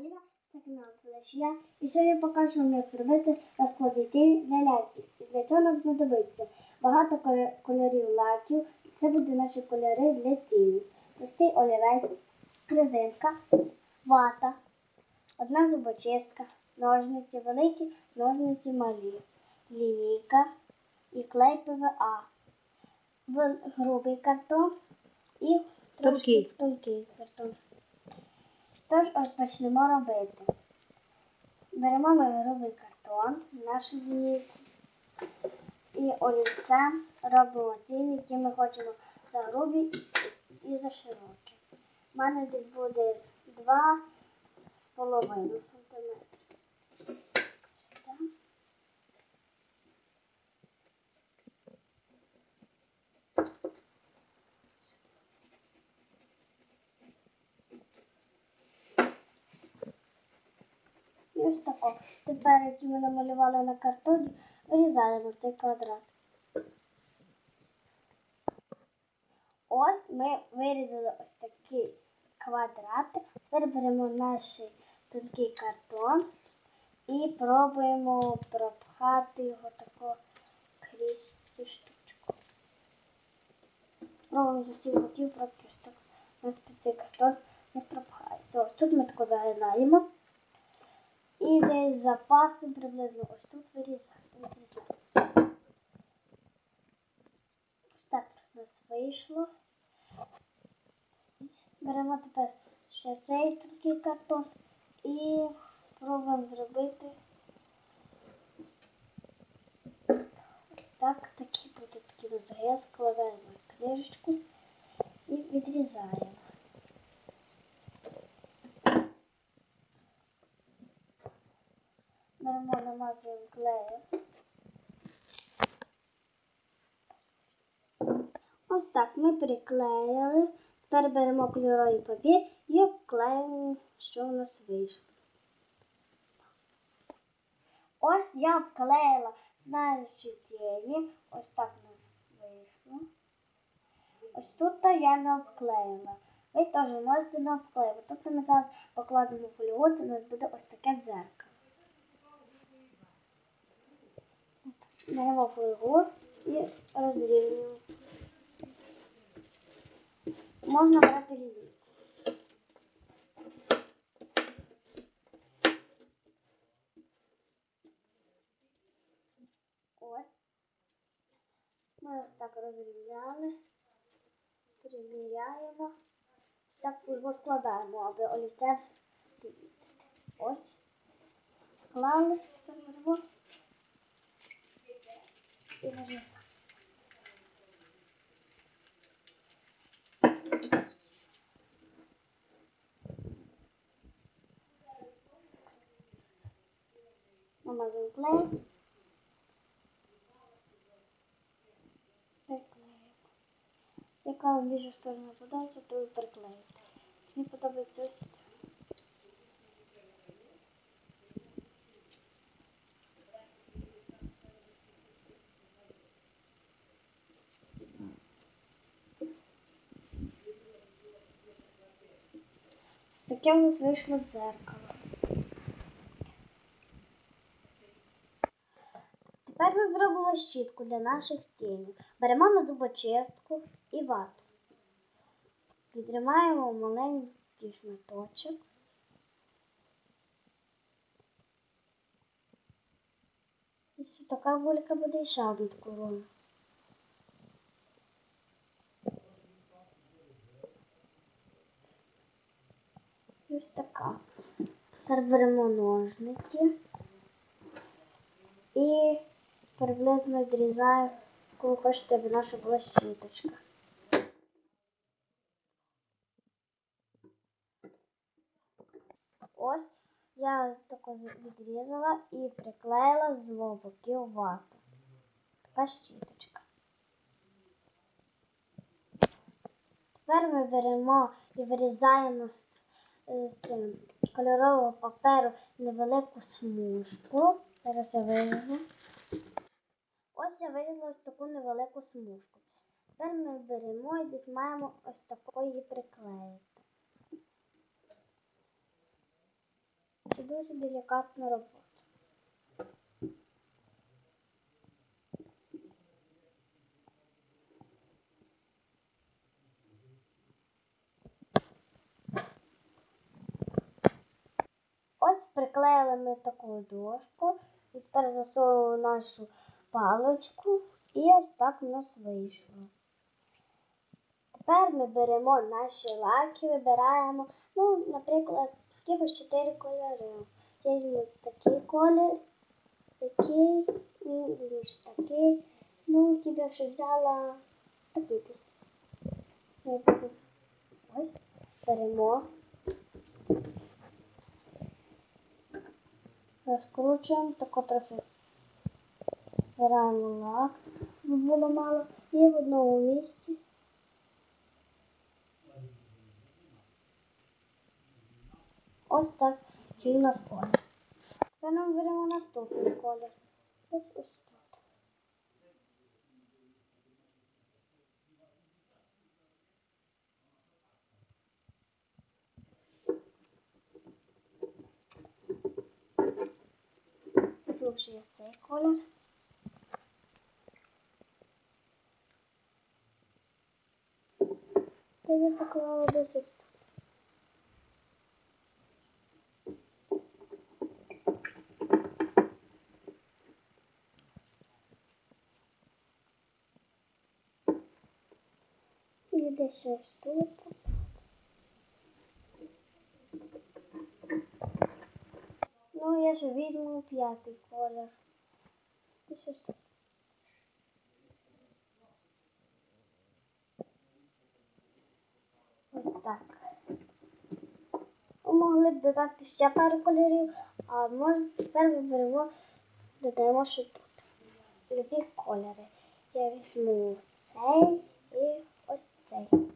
Аліна, канал Флешія. І сьогодні я покажу вам, як зробити розкладитель для ляльки. І для цього нам знадобиться багато кольорів лаків. Це будуть наші кольори для тіні. Простий олівець, резинка, вата, одна зубочистка, ножниці великі, ножниці малі, лінійка і клей ПВА, грубий картон і тонкий картон. Тож розпочнемо робити. Беремо мальоровий картон, нашу лінійку і олівцем робимо ті, які ми хочемо за грубі і за широкі. У мене десь буде два з ось тако. Тепер, які ми намалювали на картоні, вирізаємо цей квадрат. Ось ми вирізали ось такий квадратик. Тепер беремо наш тонкий картон і пробуємо пропхати його тако крізь цю штучку. Пробуємо з усіх боків пропустити. У нас під цей картон не пропхається. Ось тут ми тако загинаємо. Запасом приблизно ось тут вирізати. Ось так у нас вийшло. Беремо тепер ще цей такий картон і пробуємо зробити ось так, такі будуть такі розріз, складаємо в книжечку і відрізаємо. Беремо, намазуємо клеєм. Ось так ми приклеїли. Тепер беремо кольоровий папір і обклеїмо, що у нас вийшло. Ось я обклеїла наші тіні. Ось так у нас вийшло. Ось тут я не обклеїла. Ви теж можете не обклеювати. Тобто ми зараз покладемо фольгу, це у нас буде ось таке дзеркало. Беремо фольгу і розрівнюємо. Можна брати лінійку. Ось. Ми ось так розрівняли, приміряємо. Ось так фольгу складаємо, аби олівцем підмітити. Ось. Склали, тепер беремо і вирізаємо. Намазуємо. Приклеїмо. Яка вам більше сторона подобається, то ви приклеїте. Мені подобається ось ця. Таке у нас вийшло дзеркало. Тепер ми зробимо щітку для наших тінів. Беремо на зубочистку і вату. Відрімаємо маленький шматочок. І така гулька буде і ще одну таку роль. Ось така. Тепер беремо ножниці і приблизно відрізаю, коли хочете, щоб наша була щіточка. Ось я тако відрізала і приклеїла з двох боків вату. Така щіточка. Тепер ми беремо і вирізаємо з цим кольорового паперу невелику смужку. Зараз я виріжу. Ось я вирізала ось таку невелику смужку. Тепер ми беремо і десь маємо ось такої приклеїти. Це дуже делікатна робота. Ось приклеїли ми таку дошку. І тепер засовуємо нашу паличку і ось так у нас вийшло. Тепер ми беремо наші лаки, вибираємо, ну, наприклад, якихось чотири кольори. Я візьму такий колір, такий, ну, візьму ще такий. Ну, тебе вже взяла такий десь. Ось, беремо. Розкручуємо, тако трохи збираємо лак, щоб було мало, і в одному місці. Ось так у нас колір. Тепер нам беремо наступний колір. Ось ось Слушаю цей колір. Та я поклала ось тут. І десь ось тут. Ну, я ще візьму п'ятий колір. Десь ось тут. Ось так. Ви могли б додати ще пару кольорів, а може тепер ми беремо, додаємо ще тут. Любі кольори. Я візьму цей і ось цей.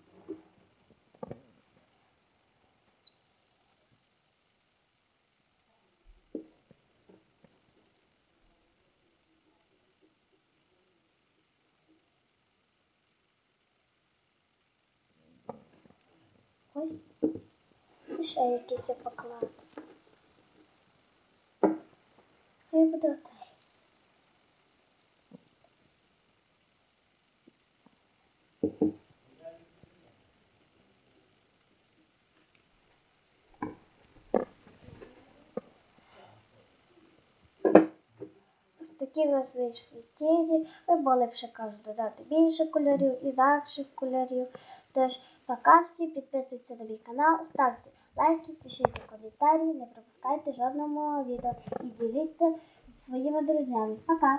Ось. І ще якийсь я покладу. Хай буде оцей. Такі в нас вийшли тіді. Ви були б ще додати більше кольорів, інакших кольорів. Тож, пока всі, підписуйтесь на мій канал, ставте лайки, пишіть коментарі, не пропускайте жодного відео і діліться зі своїми друзями. Пока!